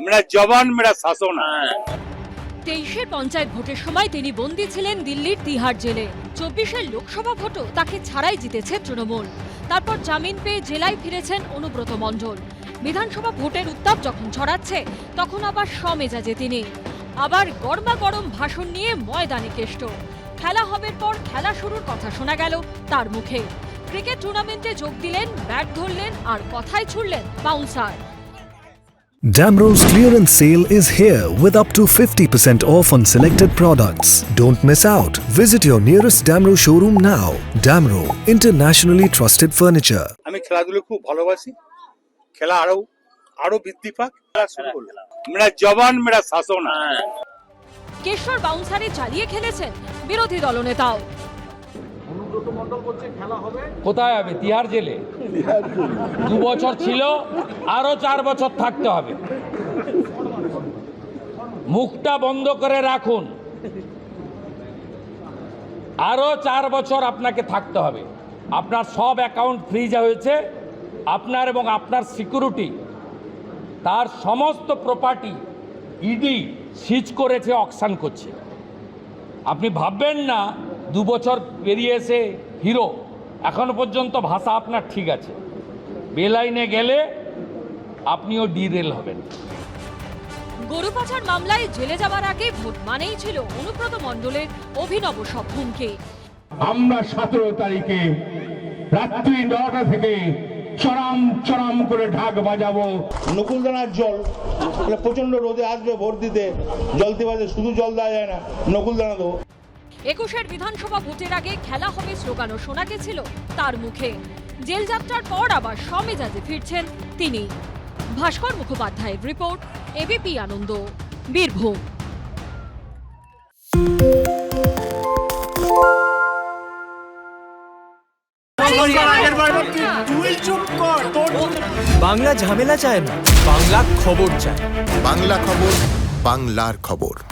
মেরা জবান মেরা শাসন তেইশের পঞ্চায়েত ভোটের সময় তিনি বন্দী ছিলেন দিল্লির তিহার জেলে। চব্বিশের লোকসভা ভোটও তাকে ছাড়াই জিতেছে তৃণমূল। তারপর জামিন পেয়ে জেলায় ফিরেছেন অনুব্রত মণ্ডল। বিধানসভা ভোটের উত্তাপ যখন ছড়াচ্ছে, তখন আবার সমেজাজে তিনি। আবার গরমা গরম ভাষণ নিয়ে ময়দানে কেষ্ট। খেলা হবে পর খেলা শুরুর কথা শোনা গেল তার মুখে। ক্রিকেট টুর্নামেন্টে যোগ দিলেন, ব্যাট ধরলেন আর কথায় ছুড়লেন bouncer. Damro's clearance sale is here with up to 50% off on selected products. Don't miss out. Visit your nearest Damro showroom now. Damro, internationally trusted furniture. আমি খেলাধুলো খুব ভালোবাসি খেলা আরো আরো বৃদ্ধি পাক খেলা শুরু করলাম মেরা জবান মেরা শাসন है কেশর বাউন্সারে চালিয়ে খেলেছেন বিরোধী দলনেতাও কোথায় হবে? তিহার জেলে। দু বছর ছিল, আরও চার বছর থাকতে হবে। মুখটা বন্ধ করে রাখুন। আরও চার বছর আপনাকে থাকতে হবে। আপনার সব অ্যাকাউন্ট ফ্রিজ হয়েছে। আপনার এবং আপনার সিকিউরিটি, তার সমস্ত প্রপার্টি ইডি সিজ করেছে, অকশান করছে। আপনি ভাববেন না দু বছর পেরিয়ে এসে হিরো। এখনও পর্যন্ত ভাষা আপনার ঠিক আছে। বেলাইনে গেলে আপনিও ডিরেল হবেন। গরু পাচার মামলায় জেলে যাওয়ার আগে ভোট মানেই ছিল অনুব্রত মণ্ডলের অভিনব সব হুমকি। আমরা সতেরো তারিখে রাত্রি নটা থেকে চরম চরম করে ঢাক বাজাবো। নকুলদানার জল। প্রচণ্ড রোদে আসবে ভোট দিতে। জল দিতে শুধু জল দেওয়া যায় না। নকুলদানা দেবো একুশের বিধানসভা ভোটের আগে খেলা হবে স্লোগানও শোনা গেছিল তার মুখে। জেল যাত্রার পর আবার সমেজাজে ফিরছেন তিনি। ভাস্কর মুখোপাধ্যায়ের রিপোর্ট এবিপি আনন্দ বীরভূম। বাংলা ঝামেলা চায় না বাংলা খবর চায়। বাংলা খবর বাংলার খবর।